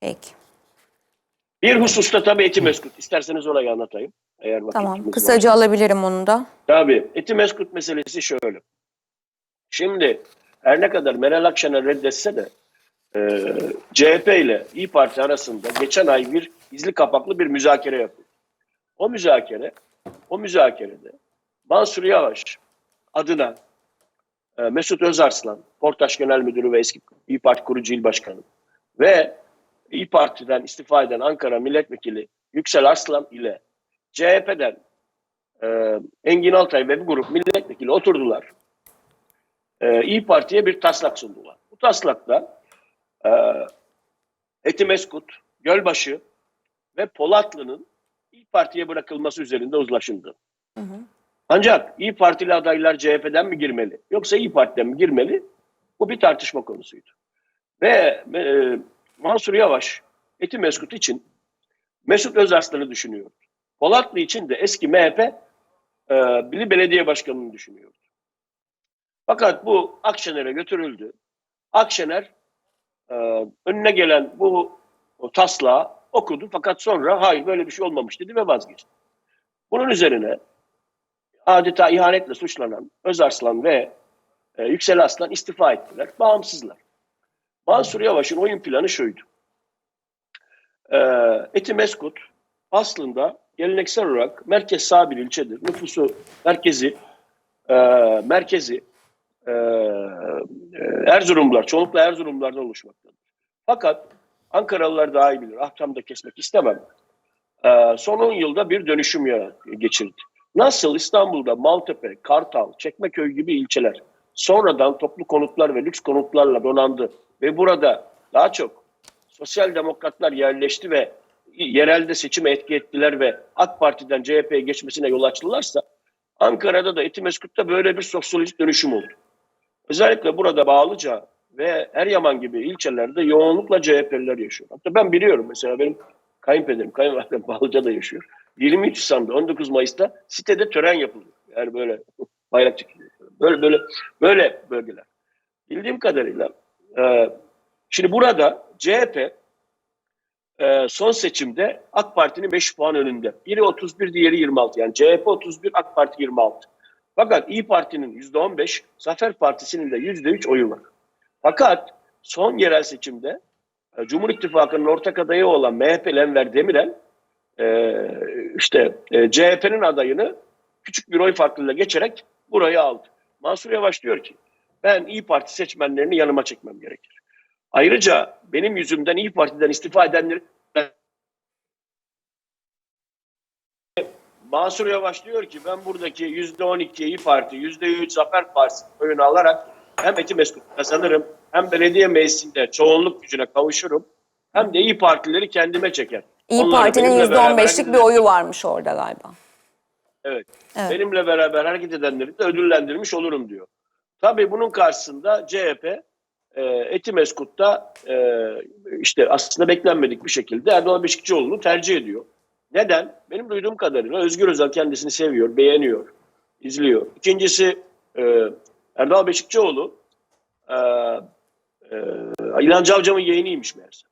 Peki. Bir hususta tabii Etimeskut. İsterseniz orayı anlatayım. Eğer Tamam. Kısaca alabilirim onu da. Tabii. Etimeskut meselesi şöyle. Şimdi her ne kadar Meral Akşener reddetse de e, CHP ile İyi Parti arasında geçen ay bir izli kapaklı bir müzakere yapıldı. O müzakere, o müzakerede Mansur Yavaş adına e, Mesut Özarslan, Portaş Genel Müdürü ve eski İyi Parti kurucu il başkanı ve İyi Parti'den istifa eden Ankara Milletvekili Yüksel Arslan ile CHP'den e, Engin Altay ve bir grup milletvekili oturdular. E, İyi Parti'ye bir taslak sundular. Bu taslakta e, Etimeskut, Gölbaşı ve Polatlı'nın İyi Parti'ye bırakılması üzerinde uzlaşıldı. Hı hı. Ancak İyi Partili adaylar CHP'den mi girmeli yoksa İyi Parti'den mi girmeli? Bu bir tartışma konusuydu. Ve e, Mansur Yavaş Etimeskut için Mesut Özarslan'ı düşünüyordu. Polatlı için de eski MHP e, Bili Belediye Başkanı'nı düşünüyordu. Fakat bu Akşener'e götürüldü. Akşener e, önüne gelen bu o taslağı okudu fakat sonra hayır böyle bir şey olmamış dedi ve vazgeçti. Bunun üzerine adeta ihanetle suçlanan Özarslan ve e, Yüksel Aslan istifa ettiler. Bağımsızlar. Mansur Yavaş'ın oyun planı şuydu. E, Etimeskut aslında geleneksel olarak merkez sağ bir ilçedir. Nüfusu merkezi e, merkezi e, e, Erzurumlular, çoğunlukla Erzurumlulardan oluşmaktadır. Fakat Ankaralılar daha iyi bilir. Ahkam da kesmek istemem. E, son 10 yılda bir dönüşüm geçirdi. Nasıl İstanbul'da Maltepe, Kartal, Çekmeköy gibi ilçeler sonradan toplu konutlar ve lüks konutlarla donandı ve burada daha çok sosyal demokratlar yerleşti ve yerelde seçime etki ettiler ve AK Parti'den CHP'ye geçmesine yol açtılarsa Ankara'da da Etimeskut'ta böyle bir sosyolojik dönüşüm oldu. Özellikle burada Bağlıca ve Eryaman gibi ilçelerde yoğunlukla CHP'liler yaşıyor. Hatta ben biliyorum mesela benim kayınpederim, kayınvalidem Bağlıca'da yaşıyor. 23 Nisan'da 19 Mayıs'ta sitede tören yapılıyor. Yani böyle bayrak çekiliyor. Böyle böyle böyle bölgeler. Bildiğim kadarıyla e, şimdi burada CHP e, son seçimde AK Parti'nin 5 puan önünde. Biri 31, diğeri 26. Yani CHP 31, AK Parti 26. Fakat İyi Parti'nin %15, Zafer Partisi'nin de %3 oyu var. Fakat son yerel seçimde e, Cumhur İttifakı'nın ortak adayı olan MHP'li Enver Demirel e, işte e, CHP'nin adayını küçük bir oy farklılığıyla geçerek burayı aldı. Mansur Yavaş diyor ki ben İyi Parti seçmenlerini yanıma çekmem gerekir. Ayrıca benim yüzümden İyi Parti'den istifa edenleri Mansur Yavaş diyor ki ben buradaki yüzde on iki İyi Parti, yüzde üç Zafer Partisi oyunu alarak hem Etimeskut kazanırım hem belediye meclisinde çoğunluk gücüne kavuşurum hem de İyi Partileri kendime çeker. İyi Onlarla Parti'nin benimle beraber %15'lik bir oyu varmış orada galiba. Evet. Evet. Benimle beraber hareket edenleri de ödüllendirmiş olurum diyor. Tabii bunun karşısında CHP e, Etimeskut'ta e, işte aslında beklenmedik bir şekilde Erdoğan Beşikçioğlu'nu tercih ediyor. Neden? Benim duyduğum kadarıyla Özgür Özel kendisini seviyor, beğeniyor, izliyor. İkincisi e, Erdoğan Beşikçioğlu e, e, İlhan Cavcam'ın yeğeniymiş meğerse.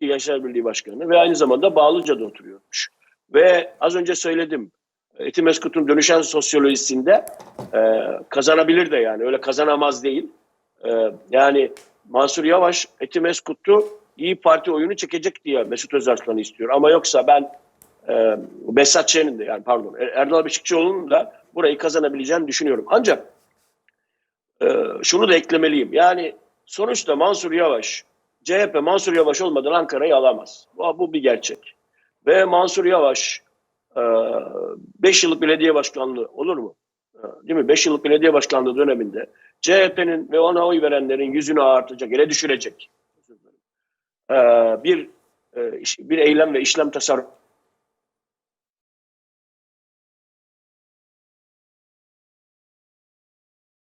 Gençler Birliği Başkanı ve aynı zamanda Bağlıca'da oturuyormuş. Ve az önce söyledim Etimeskut'un dönüşen sosyolojisinde e, kazanabilir de yani öyle kazanamaz değil. E, yani Mansur Yavaş Etimeskut'u İyi Parti oyunu çekecek diye Mesut Özarslan'ı istiyor. Ama yoksa ben e, Besat Ç'nin de yani pardon Er- Erdal Beşikçioğlu'nun da burayı kazanabileceğini düşünüyorum. Ancak e, şunu da eklemeliyim. Yani sonuçta Mansur Yavaş CHP Mansur Yavaş olmadan Ankara'yı alamaz. Bu, bu bir gerçek. Ve Mansur Yavaş 5 yıllık belediye başkanlığı olur mu? E, Değil mi? 5 yıllık belediye başkanlığı döneminde CHP'nin ve ona oy verenlerin yüzünü ağartacak, ele düşürecek. Özür dilerim. E, bir e, bir eylem ve işlem tasarruf